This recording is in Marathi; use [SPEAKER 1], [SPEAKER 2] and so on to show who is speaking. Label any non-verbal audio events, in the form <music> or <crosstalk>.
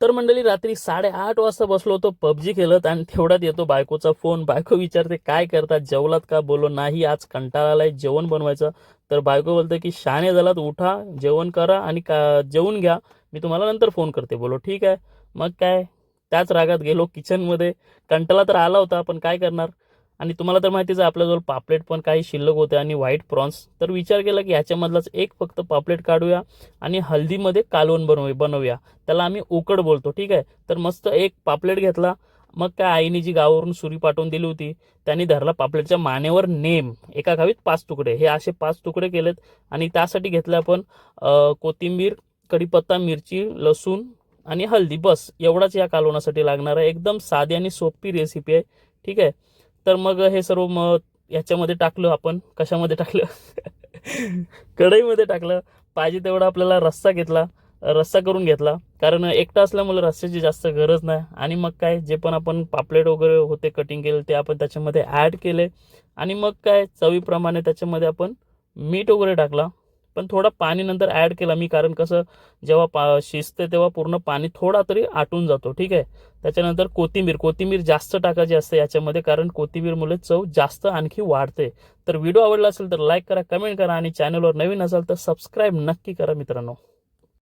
[SPEAKER 1] तर मंडळी रात्री साडेआठ वाजता बसलो होतो पबजी खेळत आणि तेवढ्यात येतो बायकोचा फोन. बायको विचारते काय करतात? जेवलात का? बोलो नाही आज कंटाळा आलाय जेवण बनवायचं. तर बायको बोलते की शाने झालात उठा जेवण करा आणि का जेवून घ्या. मी तुम्हाला नंतर फोन करते. बोलो ठीक आहे. मग काय त्याच रागात गेलो किचनमध्ये कंटाळा तर आला होता पण काय करणार? आणि तुम्हाला तर माहितीच आहे आपल्याजवळ पापलेट पण काही शिल्लक होते आणि व्हाईट प्रॉन्स तर विचार केला की ह्याच्यामधलाच एक फक्त पापलेट काढूया आणि हल्दीमध्ये कालवण बनवू बनवूया. त्याला आम्ही उकड बोलतो ठीक आहे? तर मस्त एक पापलेट घेतला. मग काय आईने जी गावावरून सुरी पाठवून दिली होती त्यांनी धरला पापलेटच्या मानेवर नेम एका गावीत पाच तुकडे. हे असे पाच तुकडे केलेत आणि त्यासाठी घेतल्या आपण कोथिंबीर कढीपत्ता मिरची लसूण आणि हल्दी. बस एवढाच या कालवणासाठी लागणार आहे एकदम साधी आणि सोपी रेसिपी आहे ठीक आहे? तर मग हे सर्व मग याच्यामध्ये टाकलं आपण. कशामध्ये टाकलं? <laughs> कढईमध्ये टाकलं. पाहिजे तेवढा आपल्याला रस्सा घेतला. रस्सा करून घेतला. कारण एकटा असल्यामुळे रस्स्याची जास्त गरज नाही. आणि मग काय जे पण आपण पापलेट वगैरे होते कटिंग केले ते आपण त्याच्यामध्ये ॲड केले. आणि मग काय चवीप्रमाणे त्याच्यामध्ये आपण मीठ वगैरे टाकला. पण थोडा पाणी नंतर ॲड केला मी कारण कसं जेव्हा पा शिजते तेव्हा पूर्ण पाणी थोडा तरी आटून जातो ठीक आहे? त्याच्यानंतर कोथिंबीर कोथिंबीर जास्त टाकायची असते याच्यामध्ये कारण कोथिंबीरमुळे चव जास्त आणखी वाढते. तर व्हिडिओ आवडला असेल तर लाईक करा कमेंट करा आणि चॅनलवर नवीन असाल तर सबस्क्राईब नक्की करा मित्रांनो.